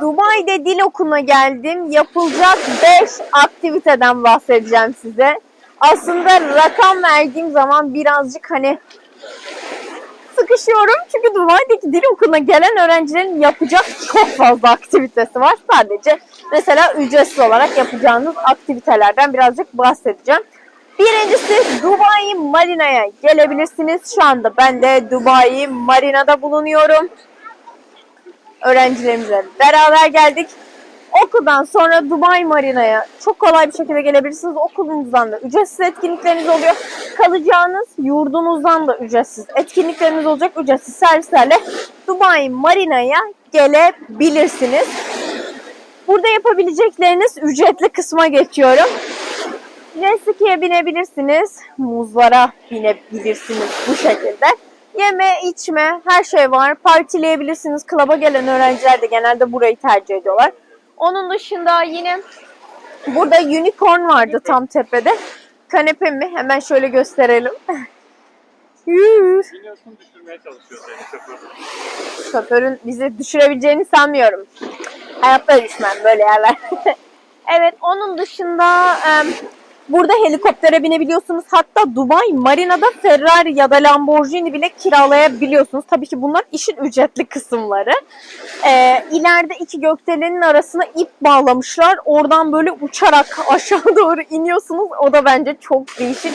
Dubai'de dil okuluna geldim. Yapılacak 5 aktiviteden bahsedeceğim size. Aslında rakam verdiğim zaman birazcık hani sıkışıyorum. Çünkü Dubai'deki dil okuluna gelen öğrencilerin yapacak çok fazla aktivitesi var. Sadece mesela ücretsiz olarak yapacağınız aktivitelerden birazcık bahsedeceğim. Birincisi Dubai Marina'ya gelebilirsiniz. Şu anda ben de Dubai Marina'da bulunuyorum. Öğrencilerimizle beraber geldik. Okuldan sonra Dubai Marina'ya çok kolay bir şekilde gelebilirsiniz. Okulunuzdan da ücretsiz etkinlikleriniz oluyor. Kalacağınız yurdunuzdan da ücretsiz etkinlikleriniz olacak. Ücretsiz servislerle Dubai Marina'ya gelebilirsiniz. Burada yapabilecekleriniz ücretli kısma geçiyorum. Jet binebilirsiniz. Muzlara binebilirsiniz bu şekilde. Yeme, içme, her şey var. Partileyebilirsiniz. Klaba gelen öğrenciler de genelde burayı tercih ediyorlar. Onun dışında yine burada unicorn vardı tam tepede. Kanepe mi? Hemen şöyle gösterelim. Biliyorsun düşürmeye çalışıyor seni şoför. Şoförün bizi düşürebileceğini sanmıyorum. Hayatta düşmem böyle yerler. evet onun dışında burada helikoptere binebiliyorsunuz. Hatta Dubai Marina'da Ferrari ya da Lamborghini bile kiralayabiliyorsunuz. Tabii ki bunlar işin ücretli kısımları. Ee, ileride iki gökdelenin arasına ip bağlamışlar. Oradan böyle uçarak aşağı doğru iniyorsunuz. O da bence çok değişik,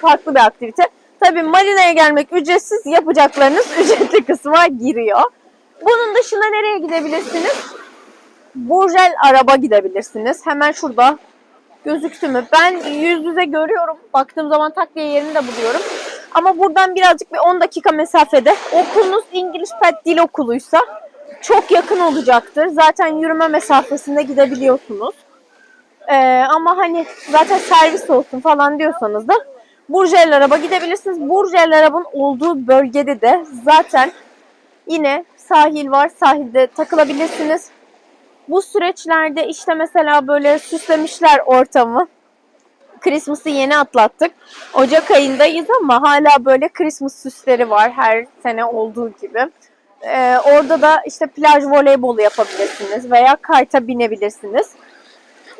farklı bir aktivite. Tabii marinaya gelmek ücretsiz, yapacaklarınız ücretli kısma giriyor. Bunun dışında nereye gidebilirsiniz? Burjel araba gidebilirsiniz. Hemen şurada gözüktü mü? Ben yüz yüze görüyorum. Baktığım zaman takviye yerini de buluyorum. Ama buradan birazcık bir 10 dakika mesafede. Okulunuz İngiliz Pet Dil Okulu'ysa çok yakın olacaktır. Zaten yürüme mesafesinde gidebiliyorsunuz. Ee, ama hani zaten servis olsun falan diyorsanız da Burjel araba gidebilirsiniz. Burjel arabanın olduğu bölgede de zaten yine sahil var. Sahilde takılabilirsiniz. Bu süreçlerde işte mesela böyle süslemişler ortamı. Christmas'ı yeni atlattık. Ocak ayındayız ama hala böyle Christmas süsleri var her sene olduğu gibi. Ee, orada da işte plaj voleybolu yapabilirsiniz veya kayta binebilirsiniz.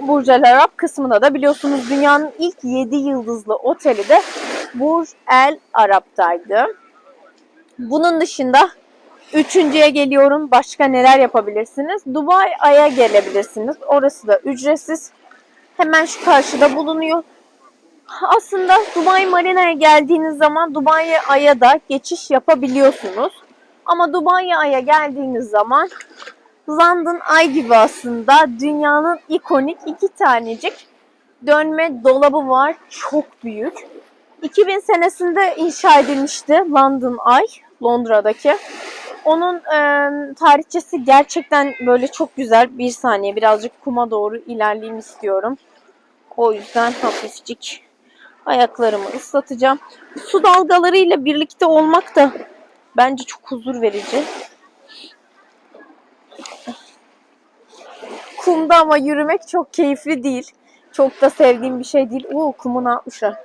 Burj El Arab kısmında da biliyorsunuz dünyanın ilk 7 yıldızlı oteli de Burj El Arab'taydı. Bunun dışında üçüncüye geliyorum. Başka neler yapabilirsiniz? Dubai Ay'a gelebilirsiniz. Orası da ücretsiz. Hemen şu karşıda bulunuyor. Aslında Dubai Marina'ya geldiğiniz zaman Dubai Ay'a da geçiş yapabiliyorsunuz. Ama Dubai Ay'a geldiğiniz zaman London Ay gibi aslında dünyanın ikonik iki tanecik dönme dolabı var. Çok büyük. 2000 senesinde inşa edilmişti London Ay, Londra'daki. Onun e, tarihçesi gerçekten böyle çok güzel. Bir saniye birazcık kuma doğru ilerleyeyim istiyorum. O yüzden hafifçik ayaklarımı ıslatacağım. Su dalgalarıyla birlikte olmak da bence çok huzur verici. Kumda ama yürümek çok keyifli değil. Çok da sevdiğim bir şey değil. Oo kumu ne yapmışlar?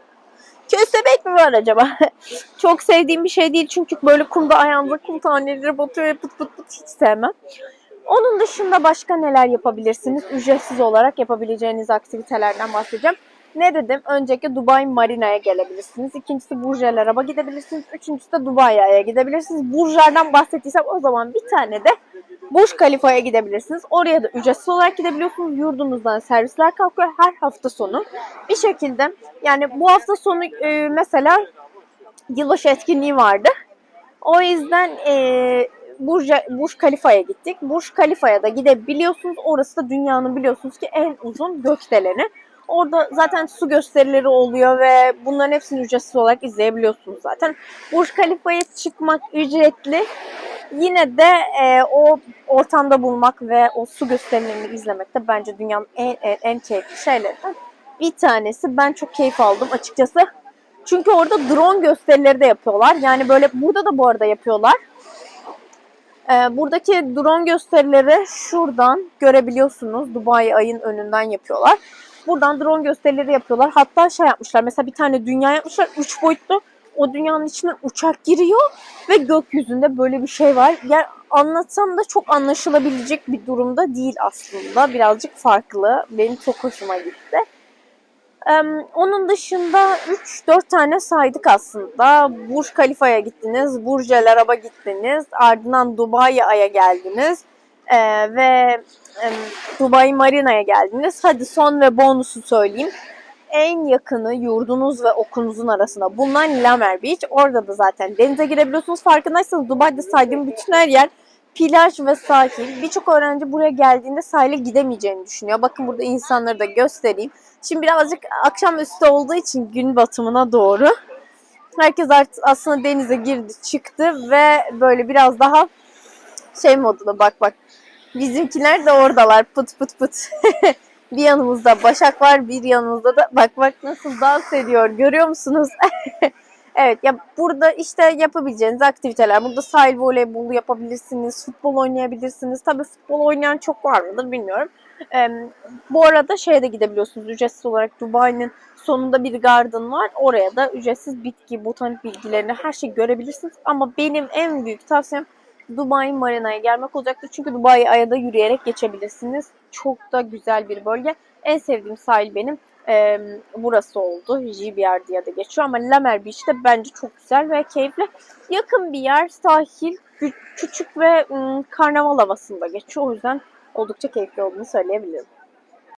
Köstebek mi var acaba? çok sevdiğim bir şey değil çünkü böyle kumda ayağımda kum taneleri batıyor ya pıt pıt pıt hiç sevmem. Onun dışında başka neler yapabilirsiniz? Ücretsiz olarak yapabileceğiniz aktivitelerden bahsedeceğim. Ne dedim? Önceki Dubai Marina'ya gelebilirsiniz. İkincisi Burj El Arab'a gidebilirsiniz. Üçüncüsü de Dubai'ye gidebilirsiniz. Burjlardan bahsettiysem o zaman bir tane de Burj Khalifa'ya gidebilirsiniz. Oraya da ücretsiz olarak gidebiliyorsunuz. Yurdunuzdan servisler kalkıyor her hafta sonu. Bir şekilde yani bu hafta sonu e, mesela yılbaşı etkinliği vardı. O yüzden e, Burj, Burj Khalifa'ya gittik. Burj Khalifa'ya da gidebiliyorsunuz. Orası da dünyanın biliyorsunuz ki en uzun gökdeleni. Orada zaten su gösterileri oluyor ve bunların hepsini ücretsiz olarak izleyebiliyorsunuz zaten. Burj Khalifa'ya çıkmak ücretli. Yine de e, o ortamda bulmak ve o su gösterilerini izlemek de bence dünyanın en, en, en keyifli şeylerinden bir tanesi. Ben çok keyif aldım açıkçası. Çünkü orada drone gösterileri de yapıyorlar. Yani böyle burada da bu arada yapıyorlar. Ee, buradaki drone gösterileri şuradan görebiliyorsunuz. Dubai ayın önünden yapıyorlar. Buradan drone gösterileri yapıyorlar. Hatta şey yapmışlar. Mesela bir tane dünya yapmışlar. 3 boyutlu. o dünyanın içine uçak giriyor ve gökyüzünde böyle bir şey var. Yani anlatsam da çok anlaşılabilecek bir durumda değil aslında. Birazcık farklı. Benim çok hoşuma gitti. Em, onun dışında 3-4 tane saydık aslında. Burj Khalifa'ya gittiniz, Burj El Arab'a gittiniz, ardından Dubai'ye geldiniz Ee, ve em, Dubai Marina'ya geldiniz. Hadi son ve bonusu söyleyeyim. En yakını yurdunuz ve okulunuzun arasında bulunan Lamer Beach. Orada da zaten denize girebiliyorsunuz. Farkındaysanız Dubai'de saydığım bütün her yer plaj ve sahil. Birçok öğrenci buraya geldiğinde sahile gidemeyeceğini düşünüyor. Bakın burada insanları da göstereyim. Şimdi birazcık akşamüstü olduğu için gün batımına doğru herkes artık aslında denize girdi çıktı ve böyle biraz daha şey modunda bak bak bizimkiler de oradalar pıt pıt pıt. bir yanımızda Başak var bir yanımızda da bak bak nasıl dans ediyor görüyor musunuz? evet ya burada işte yapabileceğiniz aktiviteler burada sahil voleybolu yapabilirsiniz futbol oynayabilirsiniz tabii futbol oynayan çok var mıdır bilmiyorum. Em, bu arada şeye de gidebiliyorsunuz ücretsiz olarak Dubai'nin sonunda bir garden var. Oraya da ücretsiz bitki, botanik bilgilerini her şeyi görebilirsiniz. Ama benim en büyük tavsiyem Dubai Marina'ya gelmek olacaktır. Çünkü Dubai Aya'da yürüyerek geçebilirsiniz. Çok da güzel bir bölge. En sevdiğim sahil benim e, burası oldu. JBR diye de geçiyor ama Lamer Beach de bence çok güzel ve keyifli. Yakın bir yer, sahil, kü- küçük ve ım, karnaval havasında geçiyor. O yüzden oldukça keyifli olduğunu söyleyebilirim.